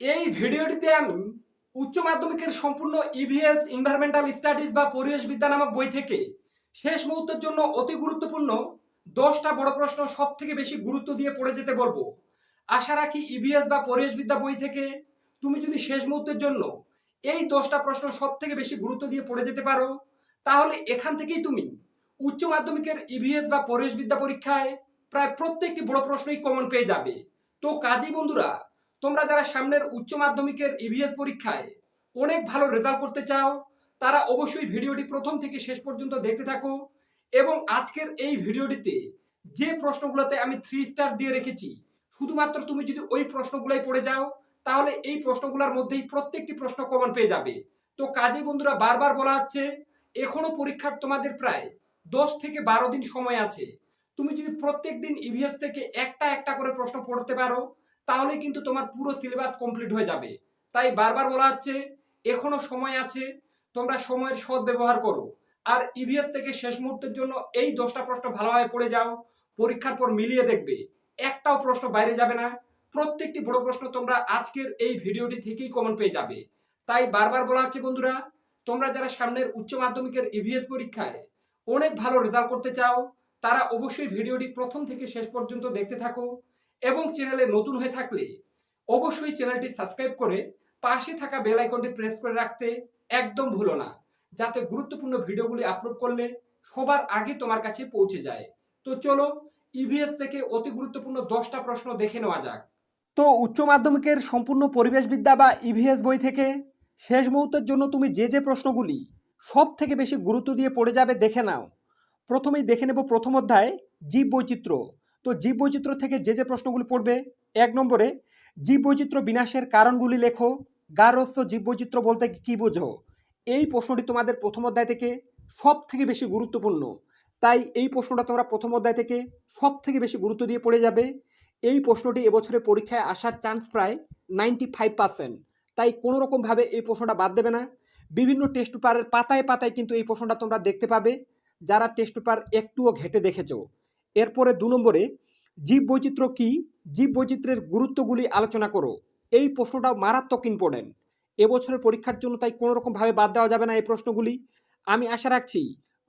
এই ভিডিওটিতে আমি উচ্চ মাধ্যমিকের সম্পূর্ণ ইভিএস এনভায়রনমেন্টাল স্টাডিজ বা পরিবেশ বিদ্যা নামক বই থেকে শেষ মুহূর্তের জন্য অতি গুরুত্বপূর্ণ দশটা বড় প্রশ্ন সব থেকে বেশি গুরুত্ব দিয়ে পড়ে যেতে বলব। আশা রাখি ইভিএস বা পরিবেশ বিদ্যা বই থেকে তুমি যদি শেষ মুহূর্তের জন্য এই দশটা প্রশ্ন সব থেকে বেশি গুরুত্ব দিয়ে পড়ে যেতে পারো, তাহলে এখান থেকেই তুমি উচ্চ মাধ্যমিকের ইভিএস বা পরিবেশ বিদ্যা পরীক্ষায় প্রায় প্রত্যেকটি বড় প্রশ্নই কমন পেয়ে যাবে। তো কাজী বন্ধুরা তোমরা যারা সামনের উচ্চ মাধ্যমিকের ইভিএস পরীক্ষায় অনেক ভালো রেজাল্ট করতে চাও, তারা অবশ্যই ভিডিওটি প্রথম থেকে শেষ পর্যন্ত দেখতে থাকো এবং আজকের এই ভিডিওটিতে যে প্রশ্নগুলোতে আমি থ্রি স্টার দিয়ে রেখেছি, শুধুমাত্র তুমি যদি ওই প্রশ্নগুলোই পড়ে যাও, তাহলে এই প্রশ্নগুলোর মধ্যেই প্রত্যেকটি প্রশ্ন কমন পেয়ে যাবে। তো কাজে বন্ধুরা বারবার বলা হচ্ছে, এখনও পরীক্ষার তোমাদের প্রায় দশ থেকে বারো দিন সময় আছে। তুমি যদি প্রত্যেক দিন ইভিএস থেকে একটা একটা করে প্রশ্ন পড়তে পারো তাহলে কিন্তু তোমার পুরো সিলেবাস কমপ্লিট হয়ে যাবে। তাই বারবার বলা হচ্ছে, এখনও সময় আছে, তোমরা সময়ের সৎ ব্যবহার করো। আর ইভিএস থেকে শেষ মুহূর্তের জন্য এই দশটা প্রশ্ন ভালোভাবে পড়ে যাও, পরীক্ষার পর মিলিয়ে দেখবে, একটাও প্রশ্ন বাইরে যাবে না। প্রত্যেকটি বড় প্রশ্ন তোমরা আজকের এই ভিডিওটি থেকেই কমন পেয়ে যাবে। তাই বারবার বলা হচ্ছে, বন্ধুরা, তোমরা যারা সামনের উচ্চ মাধ্যমিকের ইভিএস পরীক্ষায় অনেক ভালো রেজাল্ট করতে চাও, তারা অবশ্যই ভিডিওটি প্রথম থেকে শেষ পর্যন্ত দেখতে থাকো। এবং চ্যানেলে নতুন হয়ে থাকলে অবশ্যই চ্যানেলটি সাবস্ক্রাইব করে পাশে থাকা বেল আইকনটি প্রেস করে রাখতে একদম ভুলো না, যাতে গুরুত্বপূর্ণ ভিডিওগুলি আপলোড করলে সবার আগে তোমার কাছে পৌঁছে যায়। তো চলো ইভিএস থেকে অতি গুরুত্বপূর্ণ দশটা প্রশ্ন দেখে নেওয়া যাক। তো উচ্চ মাধ্যমিকের সম্পূর্ণ পরিবেশবিদ্যা বা ইভিএস বই থেকে শেষ মুহূর্তের জন্য তুমি যে যে প্রশ্নগুলি সব থেকে বেশি গুরুত্ব দিয়ে পড়ে যাবে দেখে নাও। প্রথমেই দেখে নেব প্রথম অধ্যায় জীব বৈচিত্র্য তো জীব বৈচিত্র্য থেকে যে যে প্রশ্নগুলি পড়বে, এক নম্বরে জীব বৈচিত্র্য বিনাশের কারণগুলি লেখো। গারস্থ জীব বৈচিত্র্য বলতে কি বোঝো? এই প্রশ্নটি তোমাদের প্রথম অধ্যায় থেকে সব থেকে বেশি গুরুত্বপূর্ণ। তাই এই প্রশ্নটা তোমরা প্রথম অধ্যায় থেকে সব থেকে বেশি গুরুত্ব দিয়ে পড়ে যাবে। এই প্রশ্নটি এবছরে পরীক্ষায় আসার চান্স প্রায় নাইনটি ফাইভ পার্সেন্ট তাই কোনো রকমভাবে এই প্রশ্নটা বাদ দেবে না। বিভিন্ন টেস্ট পেপারের পাতায় পাতায় কিন্তু এই প্রশ্নটা তোমরা দেখতে পাবে। যারা টেস্ট পেপার একটুও ঘেটে দেখেছ এরপরে দু নম্বরে, জীব বৈচিত্র্য কী? জীব বৈচিত্র্যের গুরুত্বগুলি আলোচনা করো। এই প্রশ্নটাও মারাত্মক ইম্পর্টেন্ট এবছরের পরীক্ষার জন্য তাই কোনো রকমভাবে বাদ দেওয়া যাবে না এই প্রশ্নগুলি। আমি আশা রাখছি,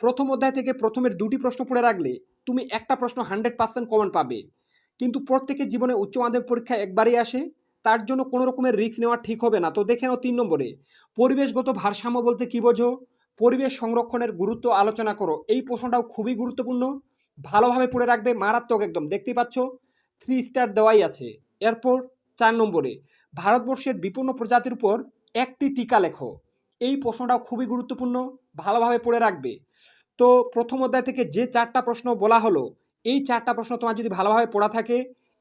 প্রথম অধ্যায় থেকে প্রথমের দুটি প্রশ্ন পড়ে রাখলে তুমি একটা প্রশ্ন হান্ড্রেড পার্সেন্ট কমন পাবে। কিন্তু প্রত্যেকের জীবনে উচ্চ মাধ্যমিক পরীক্ষা একবারই আসে, তার জন্য কোনো রকমের রিস্ক নেওয়া ঠিক হবে না। তো দেখে নাও তিন নম্বরে, পরিবেশগত ভারসাম্য বলতে কী বোঝো? পরিবেশ সংরক্ষণের গুরুত্ব আলোচনা করো। এই প্রশ্নটাও খুবই গুরুত্বপূর্ণ। ভালোভাবে পড়ে রাখবে, মারাত্মক একদম। দেখতেই পাচ্ছ থ্রি স্টার দেওয়াই আছে। এরপর চার নম্বরে, ভারতবর্ষের বিপন্ন প্রজাতির উপর একটি টিকা লেখো। এই প্রশ্নটাও খুবই গুরুত্বপূর্ণ, ভালোভাবে পড়ে রাখবে। তো প্রথম অধ্যায় থেকে যে চারটা প্রশ্ন বলা হলো, এই চারটা প্রশ্ন তোমার যদি ভালোভাবে পড়া থাকে,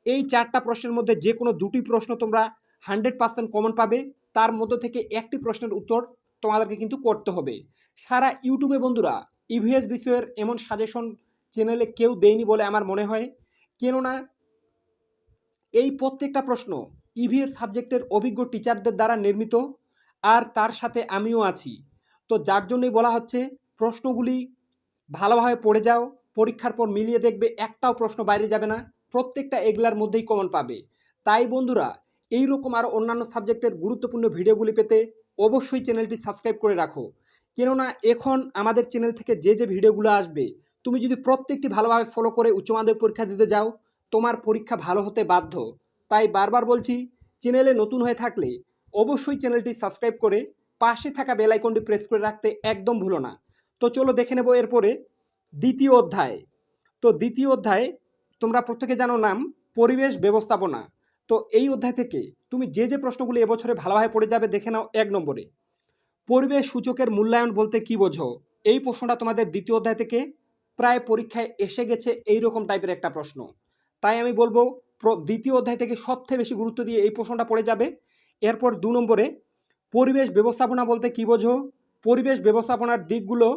এই চারটা প্রশ্নের মধ্যে যে কোনো দুটি প্রশ্ন তোমরা হান্ড্রেড পার্সেন্ট কমন পাবে। তার মধ্যে থেকে একটি প্রশ্নের উত্তর তোমাদেরকে কিন্তু করতে হবে। সারা ইউটিউবে বন্ধুরা ইভিএস বিষয়ের এমন সাজেশন চ্যানেলে কেউ দেয়নি বলে আমার মনে হয়। কেননা এই প্রত্যেকটা প্রশ্ন ইভিএস সাবজেক্টের অভিজ্ঞ টিচারদের দ্বারা নির্মিত আর তার সাথে আমিও আছি। তো যার জন্যই বলা হচ্ছে, প্রশ্নগুলি ভালোভাবে পড়ে যাও, পরীক্ষার পর মিলিয়ে দেখবে একটাও প্রশ্ন বাইরে যাবে না, প্রত্যেকটা এগুলার মধ্যেই কমন পাবে। তাই বন্ধুরা এই রকম আরও অন্যান্য সাবজেক্টের গুরুত্বপূর্ণ ভিডিওগুলি পেতে অবশ্যই চ্যানেলটি সাবস্ক্রাইব করে রাখো। কেননা এখন আমাদের চ্যানেল থেকে যে যে ভিডিওগুলো আসবে তুমি যদি প্রত্যেকটি ভালোভাবে ফলো করে উচ্চ মাধ্যমিক পরীক্ষা দিতে যাও, তোমার পরীক্ষা ভালো হতে বাধ্য। তাই বারবার বলছি, চ্যানেলে নতুন হয়ে থাকলে অবশ্যই চ্যানেলটি সাবস্ক্রাইব করে পাশে থাকা বেল আইকনটি প্রেস করে রাখতে একদম ভুলো না। তো চলো দেখে নেব এরপরে দ্বিতীয় অধ্যায়। তো দ্বিতীয় অধ্যায়, তোমরা প্রত্যেকে জানো নাম, পরিবেশ ব্যবস্থাপনা। তো এই অধ্যায় থেকে তুমি যে যে প্রশ্নগুলি এবছরে ভালোভাবে পড়ে যাবে দেখে নাও এক নম্বরে। পরিবেশ সূচকের মূল্যায়ন বলতে কি বোঝো? এই প্রশ্নটা তোমাদের দ্বিতীয় অধ্যায় থেকে প্রায় পরীক্ষায় এসে গেছে এই রকম টাইপের একটা প্রশ্ন। তাই আমি বলব দ্বিতীয় অধ্যায় থেকে সবথেকে বেশি গুরুত্ব দিয়ে এই প্রশ্নটা পড়ে যাবে। এরপর দু নম্বরে, পরিবেশ ব্যবস্থাপনা বলতে কি বোঝো? পরিবেশ ব্যবস্থাপনার দিকগুলো,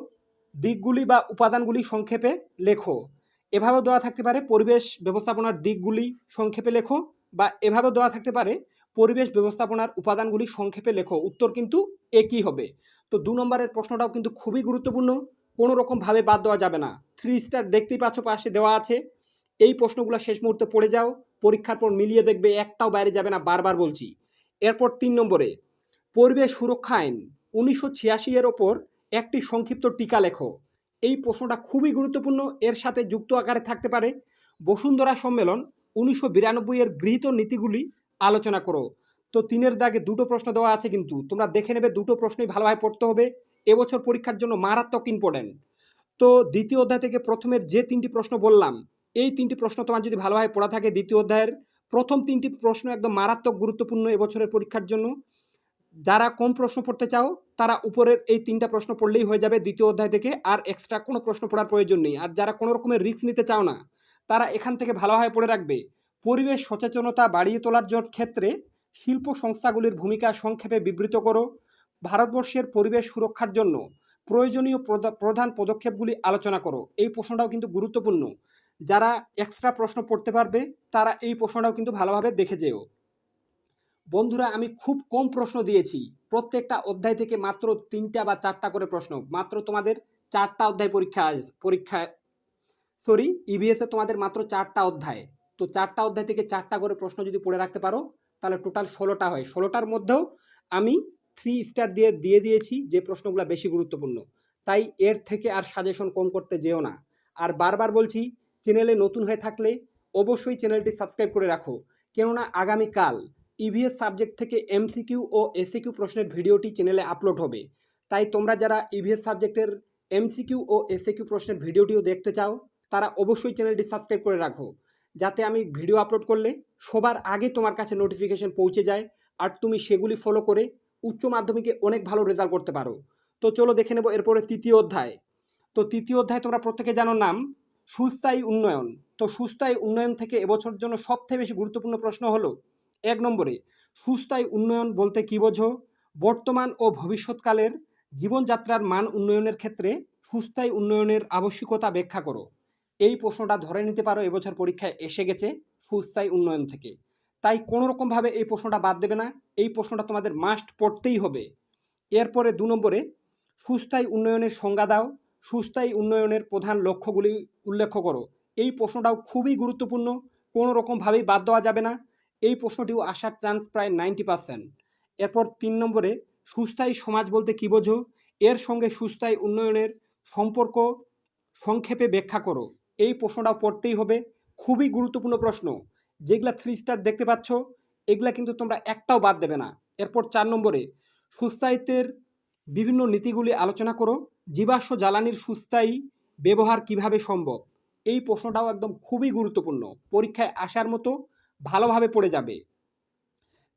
দিকগুলি বা উপাদানগুলি সংক্ষেপে লেখো। এভাবেও দেওয়া থাকতে পারে, পরিবেশ ব্যবস্থাপনার দিকগুলি সংক্ষেপে লেখো বা এভাবেও দেওয়া থাকতে পারে, পরিবেশ ব্যবস্থাপনার উপাদানগুলি সংক্ষেপে লেখো। উত্তর কিন্তু একই হবে। তো দু নম্বরের প্রশ্নটাও কিন্তু খুবই গুরুত্বপূর্ণ। কোনো রকমভাবে বাদ দেওয়া যাবে না। থ্রি স্টার দেখতেই পাচ্ছ, পাশে দেওয়া আছে। এই প্রশ্নগুলো শেষ মুহূর্তে পড়ে যাও। পরীক্ষার পর মিলিয়ে দেখবে একটাও বাইরে যাবে না, বারবার বলছি। এরপর তিন নম্বরে, পরিবেশ সুরক্ষা আইন, উনিশশো ছিয়াশি এর ওপর একটি সংক্ষিপ্ত টিকা লেখো। এই প্রশ্নটা খুবই গুরুত্বপূর্ণ, এর সাথে যুক্ত আকারে থাকতে পারে। বসুন্ধরা সম্মেলন, উনিশশো বিরানব্বই এর গৃহীত নীতিগুলি আলোচনা করো। তো তিনের দাগে দুটো প্রশ্ন দেওয়া আছে কিন্তু, তোমরা দেখে নেবে দুটো প্রশ্নই ভালোভাবে পড়তে হবে। এবছর পরীক্ষার জন্য মারাত্মক ইম্পর্টেন্ট তো দ্বিতীয় অধ্যায় থেকে প্রথমের যে তিনটি প্রশ্ন বললাম, এই তিনটি প্রশ্ন তোমার যদি ভালোভাবে পড়া থাকে দ্বিতীয় অধ্যায়ের, প্রথম তিনটি প্রশ্ন একদম মারাত্মক গুরুত্বপূর্ণ এবছরের পরীক্ষার জন্য। যারা কম প্রশ্ন পড়তে চাও, তারা উপরের এই তিনটা প্রশ্ন পড়লেই হয়ে যাবে দ্বিতীয় অধ্যায় থেকে, আর এক্সট্রা কোনো প্রশ্ন পড়ার প্রয়োজন নেই। আর যারা কোনো রকমের রিস্ক নিতে চাও না, তারা এখান থেকে ভালোভাবে পড়ে রাখবে। পরিবেশ সচেতনতা বাড়িয়ে তোলার জন্য ক্ষেত্রে শিল্প সংস্থাগুলির ভূমিকা সংক্ষেপে বিবৃত করো। ভারতবর্ষের পরিবেশ সুরক্ষার জন্য প্রয়োজনীয় প্রধান পদক্ষেপগুলি আলোচনা করো। এই প্রশ্নটাও কিন্তু গুরুত্বপূর্ণ। যারা এক্সট্রা প্রশ্ন পড়তে পারবে, তারা এই প্রশ্নটাও কিন্তু ভালোভাবে দেখে যেও। বন্ধুরা, আমি খুব কম প্রশ্ন দিয়েছি। প্রত্যেকটা অধ্যায় থেকে মাত্র তিনটা বা চারটা করে প্রশ্ন। মাত্র তোমাদের চারটা অধ্যায় পরীক্ষা পরীক্ষা সরি ইবিএসে তোমাদের মাত্র চারটা অধ্যায়। তো চারটা অধ্যায় থেকে চারটা করে প্রশ্ন যদি পড়ে রাখতে পারো, তাহলে টোটাল ষোলোটা হয়। ষোলোটার মধ্যেও আমি থ্রি স্টার দিয়ে দিয়ে দিয়েছি, যে প্রশ্নগুলো বেশি গুরুত্বপূর্ণ। তাই এর থেকে আর সাজেশন কম করতে যেও না। আর বারবার বলছি চ্যানেলে নতুন হয়ে থাকলে অবশ্যই চ্যানেলটি সাবস্ক্রাইব করে রাখো। কেননা আগামীকাল ইভিএস সাবজেক্ট থেকে এমসিকিউ ও এসিকিউ প্রশ্নের ভিডিওটি চ্যানেলে আপলোড হবে। তাই তোমরা যারা ইভিএস সাবজেক্টের এমসিকিউ ও এসিকিউ প্রশ্নের ভিডিওটিও দেখতে চাও, তারা অবশ্যই চ্যানেলটি সাবস্ক্রাইব করে রাখো। যাতে আমি ভিডিও আপলোড করলে সবার আগে তোমার কাছে নোটিফিকেশন পৌঁছে যায়, আর তুমি সেগুলি ফলো করে উচ্চ মাধ্যমিকে অনেক ভালো রেজাল্ট করতে পারো। তো চলো দেখে নেব এরপরে তৃতীয় অধ্যায়। তো তৃতীয় অধ্যায় তোমরা প্রত্যেকে জানো নাম? সুস্থায়ী উন্নয়ন। তো সুস্থায়ী উন্নয়ন থেকে এবছর জন্য সবথেকে বেশি গুরুত্বপূর্ণ প্রশ্ন হলো, এক নম্বরে, সুস্থায়ী উন্নয়ন বলতে কী বোঝো? বর্তমান ও ভবিষ্যৎকালের জীবনযাত্রার মান উন্নয়নের ক্ষেত্রে সুস্থায়ী উন্নয়নের আবশ্যিকতা ব্যাখ্যা করো। এই প্রশ্নটা ধরে নিতে পারো, এবছর পরীক্ষায় এসে গেছে সুস্থায়ী উন্নয়ন থেকে। তাই কোনো রকমভাবে এই প্রশ্নটা বাদ দেবে না। এই প্রশ্নটা তোমাদের মাস্ট পড়তেই হবে। এরপরে দু নম্বরে, সুস্থায়ী উন্নয়নের সংজ্ঞা দাও। সুস্থায়ী উন্নয়নের প্রধান লক্ষ্যগুলি উল্লেখ করো। এই প্রশ্নটাও খুবই গুরুত্বপূর্ণ, কোনো রকমভাবেই বাদ দেওয়া যাবে না। এই প্রশ্নটিও আসার চান্স প্রায় নাইনটি পার্সেন্ট এরপর তিন নম্বরে, সুস্থায়ী সমাজ বলতে কী বোঝো? এর সঙ্গে সুস্থায়ী উন্নয়নের সম্পর্ক সংক্ষেপে ব্যাখ্যা করো। এই প্রশ্নটাও পড়তেই হবে। খুবই গুরুত্বপূর্ণ প্রশ্ন। যেগুলা থ্রি স্টার দেখতে পাচ্ছ, এগুলা কিন্তু তোমরা একটাও বাদ দেবে না। এরপর চার নম্বরে, সুস্থায়িত্বের বিভিন্ন নীতিগুলি আলোচনা করো। জীবাশ্ম জ্বালানির সুস্থায়ী ব্যবহার কীভাবে সম্ভব? এই প্রশ্নটাও একদম খুবই গুরুত্বপূর্ণ। পরীক্ষায় আসার মতো ভালোভাবে পড়ে যাবে।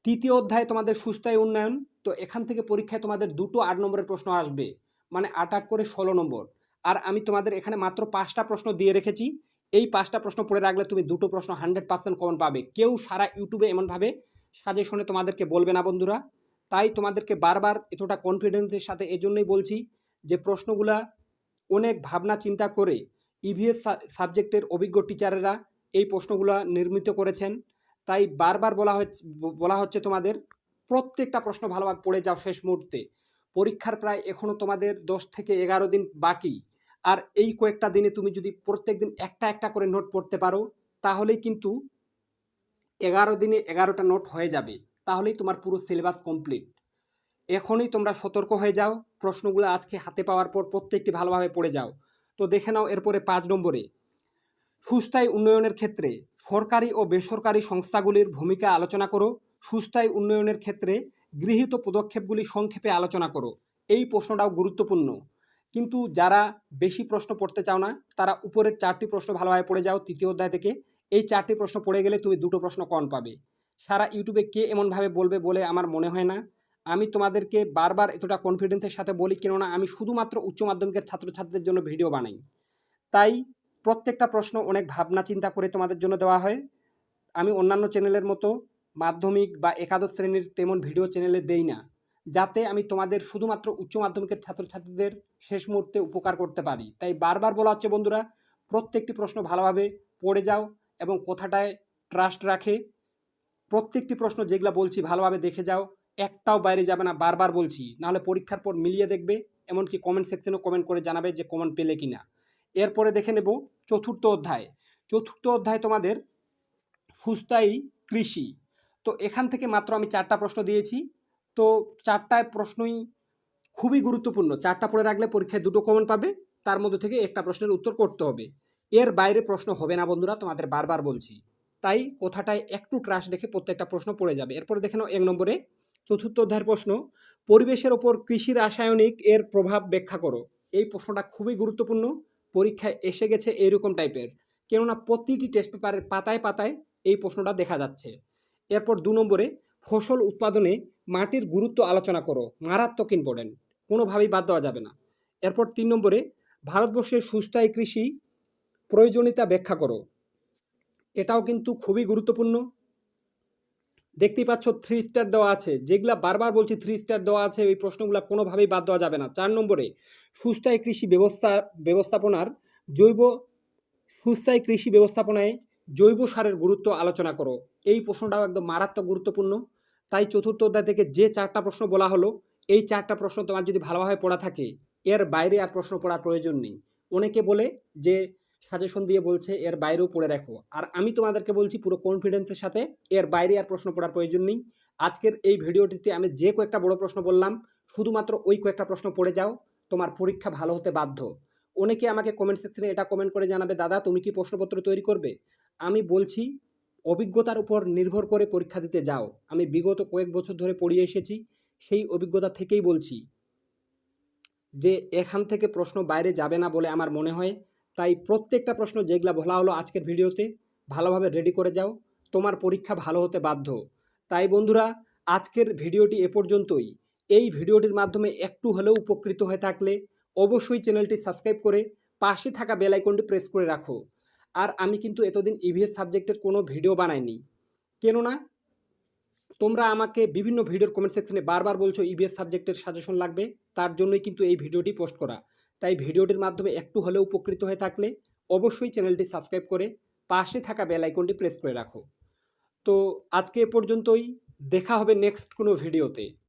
তৃতীয় অধ্যায়, তোমাদের সুস্থায়ী উন্নয়ন। তো এখান থেকে পরীক্ষায় তোমাদের দুটো আট নম্বরের প্রশ্ন আসবে। মানে আট করে ষোলো নম্বর। আর আমি তোমাদের এখানে মাত্র পাঁচটা প্রশ্ন দিয়ে রেখেছি। এই পাঁচটা প্রশ্ন পড়ে রাখলে তুমি দুটো প্রশ্ন হান্ড্রেড পার্সেন্ট কমন পাবে। কেউ সারা ইউটিউবে এমনভাবে সাজেশনে তোমাদেরকে বলবে না বন্ধুরা। তাই তোমাদেরকে বারবার এতটা কনফিডেন্সের সাথে এজন্যই বলছি যে প্রশ্নগুলা অনেক ভাবনা চিন্তা করে ইভিএস সাবজেক্টের অভিজ্ঞ টিচারেরা এই প্রশ্নগুলো নির্মিত করেছেন। তাই বারবার বলা হচ্ছে বলা হচ্ছে তোমাদের প্রত্যেকটা প্রশ্ন ভালোভাবে পড়ে যাও শেষ মুহূর্তে। পরীক্ষার প্রায় এখনও তোমাদের দশ থেকে এগারো দিন বাকি। আর এই কয়েকটা দিনে তুমি যদি প্রত্যেক দিন একটা একটা করে নোট পড়তে পারো, তাহলেই কিন্তু এগারো দিনে এগারোটা নোট হয়ে যাবে। তাহলেই তোমার পুরো সিলেবাস কমপ্লিট। এখনই তোমরা সতর্ক হয়ে যাও। প্রশ্নগুলো আজকে হাতে পাওয়ার পর প্রত্যেকটি ভালোভাবে পড়ে যাও। তো দেখে নাও এরপরে পাঁচ নম্বরে। সুস্থায়ী উন্নয়নের ক্ষেত্রে সরকারি ও বেসরকারি সংস্থাগুলির ভূমিকা আলোচনা করো। সুস্থায়ী উন্নয়নের ক্ষেত্রে গৃহীত পদক্ষেপগুলি সংক্ষেপে আলোচনা করো। এই প্রশ্নটাও গুরুত্বপূর্ণ। কিন্তু যারা বেশি প্রশ্ন পড়তে চাও না, তারা উপরের চারটি প্রশ্ন ভালোভাবে পড়ে যাও তৃতীয় অধ্যায় থেকে। এই চারটি প্রশ্ন পড়ে গেলে তুমি দুটো প্রশ্ন কম পাবে। সারা ইউটিউবে কে এমনভাবে বলবে বলে আমার মনে হয় না। আমি তোমাদেরকে বারবার এতটা কনফিডেন্সের সাথে বলি, কেননা আমি শুধুমাত্র উচ্চ মাধ্যমিকের ছাত্রছাত্রীদের জন্য ভিডিও বানাই। তাই প্রত্যেকটা প্রশ্ন অনেক ভাবনা চিন্তা করে তোমাদের জন্য দেওয়া হয়। আমি অন্যান্য চ্যানেলের মতো মাধ্যমিক বা একাদশ শ্রেণির তেমন ভিডিও চ্যানেলে দেই না। যাতে আমি তোমাদের শুধুমাত্র উচ্চ মাধ্যমিকের ছাত্রছাত্রীদের শেষ মুহূর্তে উপকার করতে পারি। তাই বারবার বলা হচ্ছে, বন্ধুরা, প্রত্যেকটি প্রশ্ন ভালোভাবে পড়ে যাও এবং কথাটায় ট্রাস্ট রাখে। প্রত্যেকটি প্রশ্ন যেগুলো বলছি ভালোভাবে দেখে যাও, একটাও বাইরে যাবে না, বারবার বলছি। নাহলে পরীক্ষার পর মিলিয়ে দেখবে, এমনকি কমেন্ট সেকশনেও কমেন্ট করে জানাবে যে কমেন্ট পেলে কি না এরপরে দেখে নেব চতুর্থ অধ্যায়। চতুর্থ অধ্যায় তোমাদের, সুস্থায়ী কৃষি। তো এখান থেকে মাত্র আমি চারটা প্রশ্ন দিয়েছি। তো চারটায় প্রশ্নই খুবই গুরুত্বপূর্ণ। চারটা পড়ে রাখলে পরীক্ষায় দুটো কমন পাবে, তার মধ্যে থেকে একটা প্রশ্নের উত্তর করতে হবে। এর বাইরে প্রশ্ন হবে না বন্ধুরা, তোমাদের বারবার বলছি। তাই কথাটায় একটু ট্রাস দেখে প্রত্যেকটা প্রশ্ন পড়ে যাবে। এরপরে দেখে নাও এক নম্বরে, চতুর্থ অধ্যায়ের প্রশ্ন, পরিবেশের ওপর কৃষি রাসায়নিক এর প্রভাব ব্যাখ্যা করো। এই প্রশ্নটা খুবই গুরুত্বপূর্ণ, পরীক্ষায় এসে গেছে এইরকম টাইপের কেননা প্রতিটি টেস্ট পেপারের পাতায় পাতায় এই প্রশ্নটা দেখা যাচ্ছে। এরপর দু নম্বরে ফসল উৎপাদনে মাটির গুরুত্ব আলোচনা করো, মারাত্মক ইম্পর্টেন্ট কোনোভাবেই বাদ দেওয়া যাবে না। এরপর তিন নম্বরে ভারতবর্ষের সুস্থায়ী কৃষি প্রয়োজনীয়তা ব্যাখ্যা করো। এটাও কিন্তু খুবই গুরুত্বপূর্ণ। দেখতেই পাচ্ছ থ্রি স্টার দেওয়া আছে। যেগুলা বারবার বলছি থ্রি স্টার দেওয়া আছে ওই প্রশ্নগুলো কোনোভাবেই বাদ দেওয়া যাবে না। চার নম্বরে, সুস্থায়ী কৃষি ব্যবস্থা, ব্যবস্থাপনার জৈব, সুস্থায়ী কৃষি ব্যবস্থাপনায় জৈব সারের গুরুত্ব আলোচনা করো। এই প্রশ্নটাও একদম মারাত্মক গুরুত্বপূর্ণ। তাই চতুর্থ অধ্যায় থেকে যে চারটা প্রশ্ন বলা হলো, এই চারটা প্রশ্ন তোমার যদি ভালোভাবে পড়া থাকে, এর বাইরে আর প্রশ্ন পড়ার প্রয়োজন নেই। অনেকে বলে যে সাজেশন দিয়ে বলছে, এর বাইরেও পড়ে রাখো আর আমি তোমাদেরকে বলছি পুরো কনফিডেন্সের সাথে, এর বাইরে আর প্রশ্ন পড়ার প্রয়োজন নেই। আজকের এই ভিডিওটিতে আমি যে কয়েকটা বড় প্রশ্ন বললাম, শুধুমাত্র ওই কয়েকটা প্রশ্ন পড়ে যাও, তোমার পরীক্ষা ভালো হতে বাধ্য। অনেকে আমাকে কমেন্ট সেকশনে এটা কমেন্ট করে জানাবে, দাদা, তুমি কি প্রশ্নপত্র তৈরি করবে? আমি বলছি অভিজ্ঞতার উপর নির্ভর করে পরীক্ষা দিতে যাও। আমি বিগত কয়েক বছর ধরে পড়িয়ে এসেছি, সেই অভিজ্ঞতা থেকেই বলছি যে এখান থেকে প্রশ্ন বাইরে যাবে না বলে আমার মনে হয়। তাই প্রত্যেকটা প্রশ্ন যেগুলা বলা হলো আজকের ভিডিওতে, ভালোভাবে রেডি করে যাও। তোমার পরীক্ষা ভালো হতে বাধ্য। তাই বন্ধুরা, আজকের ভিডিওটি এ পর্যন্তই। এই ভিডিওটির মাধ্যমে একটু হলেও উপকৃত হয়ে থাকলে অবশ্যই চ্যানেলটি সাবস্ক্রাইব করে পাশে থাকা বেল আইকনটি প্রেস করে রাখো। আর আমি কিন্তু এতদিন ইভিএস সাবজেক্টের কোনো ভিডিও বানাইনি। কেননা তোমরা আমাকে বিভিন্ন ভিডিওর কমেন্ট সেকশনে বারবার বলছো ইভিএস সাবজেক্টের সাজেশন লাগবে, তার জন্যই কিন্তু এই ভিডিওটি পোস্ট করা। তাই ভিডিওটির মাধ্যমে একটু হলেও উপকৃত হয়ে থাকলে অবশ্যই চ্যানেলটি সাবস্ক্রাইব করে পাশে থাকা বেল আইকনটি প্রেস করে রাখো। তো আজকে এ পর্যন্তই, দেখা হবে নেক্সট কোনো ভিডিওতে